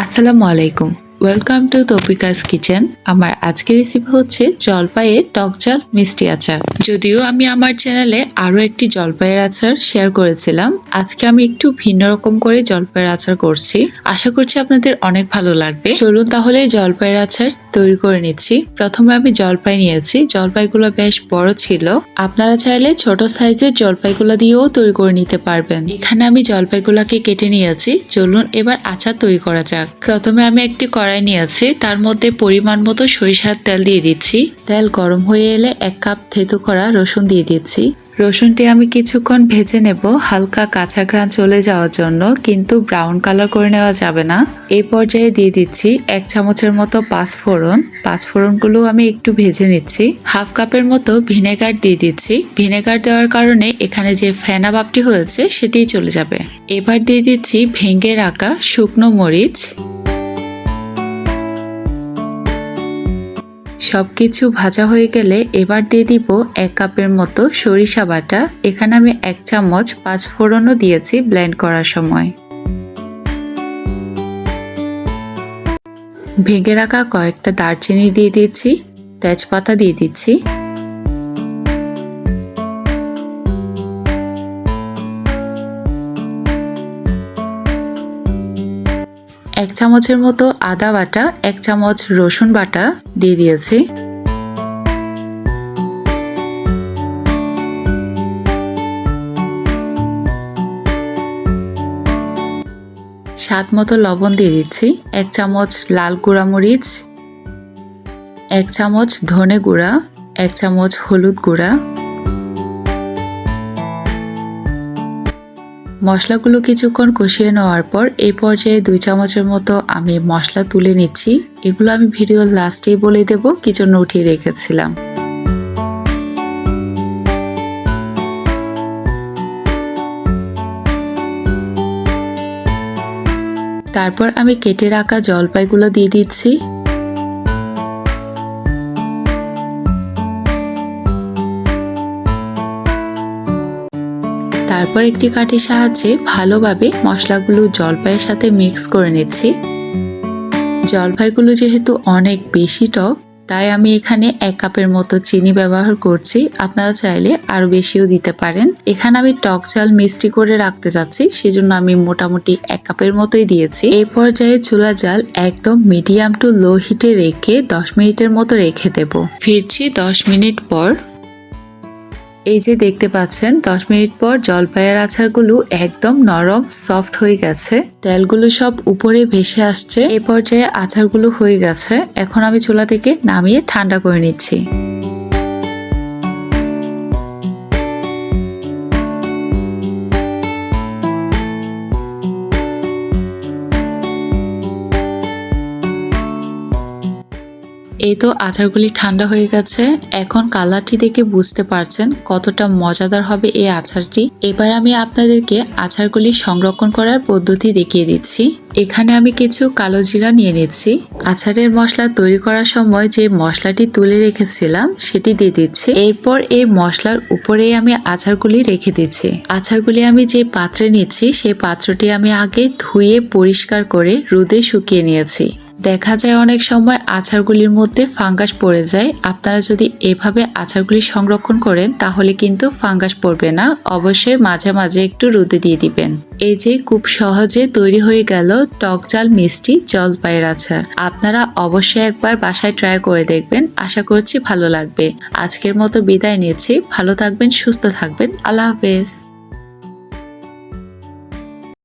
আসসালামু আলাইকুম। Welcome to তপিকাস kitchen আমার আজকের রেসিপি হচ্ছে জলপাইয়ের টকঝাল মিষ্টি আচার। যদিও আমি আমার চ্যানেলে আরও একটি জলপাইয়ের আচার শেয়ার করেছিলাম, আজকে আমি একটু ভিন্ন রকম করে জলপাইয়ের আচার করছি। আশা করছি আপনাদের অনেক ভালো লাগবে। চলুন তাহলে জলপাইয়ের আচার তৈরি করে নিচ্ছি। প্রথমে আমি জলপাই নিয়েছি। জলপাইগুলো বেশ বড় ছিল। আপনারা চাইলে ছোট সাইজের জলপাইগুলো দিয়েও তৈরি করে নিতে পারবেন। এখানে আমি জলপাইগুলোকে কেটে নিয়েছি। চলুন এবার আচার তৈরি করা যাক। প্রথমে আমি একটি কড়াই নিয়েছি। তার মধ্যে পরিমাণ মতো সরিষার তেল দিয়ে দিচ্ছি। তেল গরম হয়ে এলে এক কাপ থেতু করা রসুন দিয়ে দিচ্ছি। রসুনটি আমি কিছুক্ষণ ভেজে নেব, হালকা কাঁচা ঘ্রাণ চলে যাওয়ার জন্য, কিন্তু ব্রাউন কালার করে নেওয়া যাবে না। এই পর্যায়ে দিয়ে দিচ্ছি এক চামচের মতো পাঁচফোড়ন। পাঁচফোড়নগুলো আমি একটু ভেজে নিচ্ছি। হাফ কাপের মতো ভিনেগার দিয়ে দিচ্ছি। ভিনেগার দেওয়ার কারণে এখানে যে ফেনা ভাবটি হয়েছে, সেটিই চলে যাবে। এবার দিয়ে দিচ্ছি ভেঙে রাখা শুকনো মরিচ। সবকিছু ভাজা হয়ে গেলে এবার দিয়ে দিব এক কাপের মতো সরিষা বাটা। এখানে আমি এক চামচ পাঁচ ফোড়নও দিয়েছি ব্লেন্ড করার সময়। ভেঙে রাখা কয়েকটা দারচিনি দিয়ে দিচ্ছি তেজপাতা দিয়ে দিচ্ছি। এক চামচের মতো আদা বাটা, এক চামচ রসুন বাটা দিয়ে দিয়েছি। স্বাদ মতো লবণ দিয়ে দিচ্ছি। এক চামচ লাল গুঁড়া মরিচ, এক চামচ ধনে গুঁড়া, এক চামচ হলুদ গুঁড়া। মশলাগুলো কিছুক্ষণ কষিয়ে নেওয়ার পর এই পর্যায়ে দুই চামচের মতো আমি মশলা তুলে নিচ্ছি। এগুলো আমি ভিডিওর লাস্টেই বলে দেব কি জন্য উঠিয়ে রেখেছিলাম। তারপর আমি কেটে রাখা জলপাইগুলো দিয়ে দিচ্ছি। তারপর একটি কাঠির সাহায্যে ভালোভাবে মশলাগুলো জলপাইয়ের সাথে মিক্স করে নিচ্ছি। জলপাইগুলো যেহেতু অনেক বেশি টক, তাই আমি এখানে এক কাপের মতো চিনি ব্যবহার করছি। আপনারা চাইলে আরও বেশিও দিতে পারেন। এখানে আমি টক চাল মিষ্টি করে রাখতে চাচ্ছি সেজন্য আমি মোটামুটি এক কাপের মতোই দিয়েছি। এই পর্যায়ে চুলা জাল একদম মিডিয়াম টু লো হিটে রেখে দশ মিনিটের মতো রেখে দেব। ফিরছি দশ মিনিট পর। এই যে দেখতে পাচ্ছেন, দশ মিনিট পর জলপাইয়ের আচারগুলো একদম নরম, সফট হয়ে গেছে। তেলগুলো সব উপরে ভেসে আসছে। এ পর্যায়ে আচারগুলো হয়ে গেছে। এখন আমি চুলা থেকে নামিয়ে ঠান্ডা করে নিচ্ছি। এই তো আচারগুলি ঠান্ডা হয়ে গেছে। এখন কালারটি দেখে বুঝতে পারছেন কতটা মজাদার হবে এই আচারটি। এবার আমি আপনাদেরকে আচারগুলি সংরক্ষণ করার পদ্ধতি দেখিয়ে দিচ্ছি। এখানে আমি কিছু কালো জিরা নিয়ে নিচ্ছি। আচারের মশলা তৈরি করার সময় যে মশলাটি তুলে রেখেছিলাম সেটি দিয়ে দিচ্ছি। এরপর এই মশলার উপরে আমি আচারগুলি রেখে দিচ্ছি। আচারগুলি আমি যে পাত্রে নিচ্ছি সেই পাত্রটি আমি আগে ধুয়ে পরিষ্কার করে রোদে শুকিয়ে নিয়েছি। দেখা যায় অনেক সময় আচারগুলির মধ্যে ফাঙ্গাস পড়ে যায়। আপনারা যদি এভাবে আচারগুলি সংরক্ষণ করেন, তাহলে কিন্তু ফাঙ্গাস পড়বে না। অবশ্যই মাঝে মাঝে একটু রোদে দিয়ে দিবেন। এই যে খুব সহজে তৈরি হয়ে গেল টক জাল মিষ্টি জলপাইয়ের আচার। আপনারা অবশ্যই একবার বাসায় ট্রাই করে দেখবেন। আশা করছি ভালো লাগবে। আজকের মতো বিদায় নিচ্ছি। ভালো থাকবেন, সুস্থ থাকবেন। আল্লাহ হাফেজ।